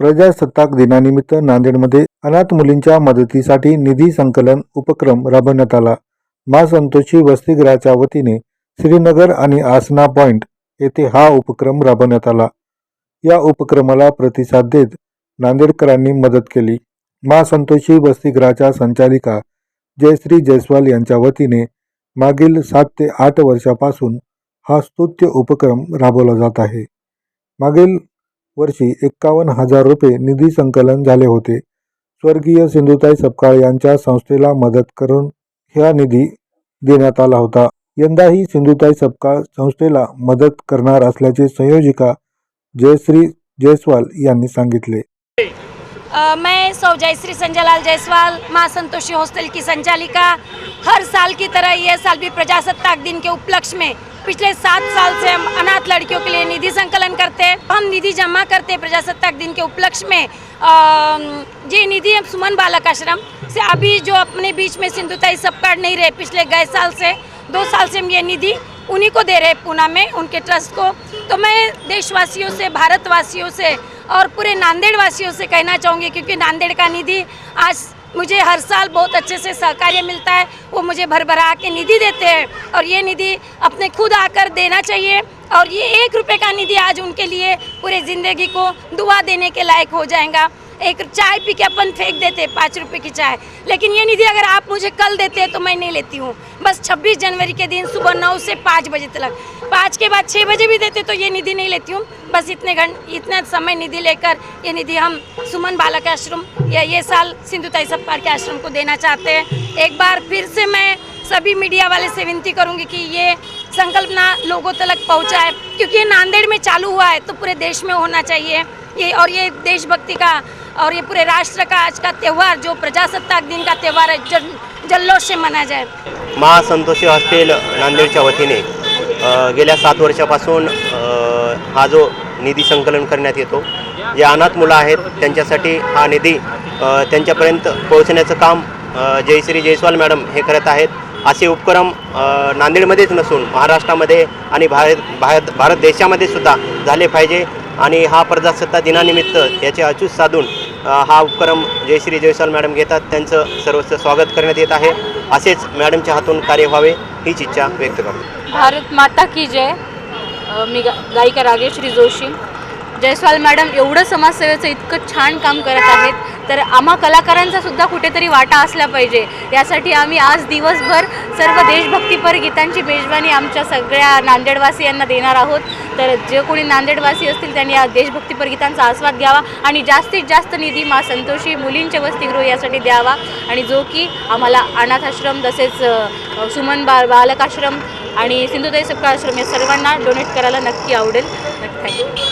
प्रजासत्ताक दिनानिमित्त नांदेडमध्ये अनाथ मुलींच्या मदतीसाठी निधी संकलन उपक्रम राबवण्यात आला. मा संतोषी वसतिगृहाच्या वतीने श्रीनगर आणि आसना पॉइंट येथे हा उपक्रम राबवण्यात आला. या उपक्रमाला प्रतिसाद देत नांदेडकरांनी मदत केली. मा संतोषी वसतिगृहाच्या संचालिका जयश्री जयस्वाल यांच्या वतीने मागील सात ते आठ वर्षापासून हा स्तुत्य उपक्रम राबवला जात आहे. मागील वर्षी एक्कावन्न हजार रुपये निधी संकलन झाले होते. स्वर्गीय सिंधुताई सपकाळ यांच्या संस्थेला मदत करून हा निधी देण्यात आला होता. यंदाही सिंधुताई सपकाळ संस्थेला मदत करणार असल्याचे संयोजिका जयश्री जयस्वाल यांनी सांगितले. मैं सौ जयश्री संजयलाल जायसवाल माँ संतोषी हॉस्टल की संचालिका हर साल की तरह ये साल भी प्रजासत्ताक दिन के उपलक्ष्य में पिछले सात साल से हम अनाथ लड़कियों के लिए निधि संकलन करते हैं। हम निधि जमा करते हैं प्रजासत्ताक दिन के उपलक्ष्य में। ये निधि हम सुमन बालक आश्रम से अभी जो अपने बीच में सिंधुताई सबकार्ड नहीं रहे पिछले गए साल से, दो साल से हम ये निधि उन्हीं को दे रहे हैं पूना में, उनके ट्रस्ट को। तो मैं देशवासियों से, भारतवासियों से और पूरे नांदेड़ वासियों से कहना चाहूँगी क्योंकि नांदेड़ का निधि आज मुझे हर साल बहुत अच्छे से सहकार्य मिलता है। वो मुझे भर भरा के निधि देते हैं और ये निधि अपने खुद आकर देना चाहिए और ये एक रुपए का निधि आज उनके लिए पूरे ज़िंदगी को दुआ देने के लायक हो जाएगा। एक चाय पी के अपन फेंक देते, पाँच रुपए की चाय। लेकिन ये निधि अगर आप मुझे कल देते हैं तो मैं नहीं लेती हूँ। बस 26 जनवरी के दिन सुबह नौ से पाँच बजे तक। पाँच के बाद छः बजे भी देते तो ये निधि नहीं लेती हूँ। बस इतने घंटे इतना समय निधि लेकर ये निधि हम सुमन बालक आश्रम, या, ये साल सिंधुताई सपकाल के आश्रम को देना चाहते हैं। एक बार फिर से मैं सभी मीडिया वाले से विनती करूँगी कि ये संकल्पना लोगों तक पहुँचाए, क्योंकि ये नांदेड़ में चालू हुआ है तो पूरे देश में होना चाहिए। ये, और ये देशभक्ति का और ये पूरे राष्ट्र का आज का त्यौहार जो प्रजासत्ताक दिन का त्यौहार है जल जल्लोष से मनाया जाए। महासंतोषी हॉस्टेल नांदेडच्या वतीने गेल्या सात वर्षापासून हा जो निधी संकलन करण्यात येतो जे अनाथ मुलं आहेत त्यांच्यासाठी हा निधी त्यांच्यापर्यंत पोहोचण्याचं काम जयश्री जयस्वाल मॅडम हे करत आहेत. असे उपक्रम नांदेडमध्येच नसून महाराष्ट्रामध्ये आणि भारत भारत भारत देशामध्ये सुद्धा झाले पाहिजे. आणि हा प्रजासत्ता दिनानिमित्त याचे अचूक साधून हा उपक्रम जयश्री जयस्वाल मॅडम घेतात. त्यांचं सर्वस्व स्वागत करण्यात येत आहे. असेच मॅडमच्या हातून कार्य व्हावे हीच इच्छा व्यक्त करतो. भारत माता की जय. मी गा गायिका रागेश्री जोशी. जयस्वाल मॅडम एवढं समाजसेवेचं इतकं छान काम करत आहेत. तर आम्हा कलाकारांचा सुद्धा कुठेतरी वाटा असला पाहिजे. यासाठी आम्ही आज दिवसभर सर्व देशभक्तीपर गीतांची मेजवानी आमच्या सगळ्या नांदेडवासियांना देणार आहोत. तर जे कोणी नांदेडवासी असतील त्यांनी या देशभक्तीपर गीतांचा आस्वाद घ्यावा आणि जास्तीत जास्त निधी मा संतोषी मुलींच्या वसतिगृह यासाठी द्यावा. आणि जो की आम्हाला अनाथाश्रम तसेच सुमन बा बालकाश्रम आणि सिंधुताई सपकाळ आश्रम या सर्वांना डोनेट करायला नक्की आवडेल. नक्की थँक्यू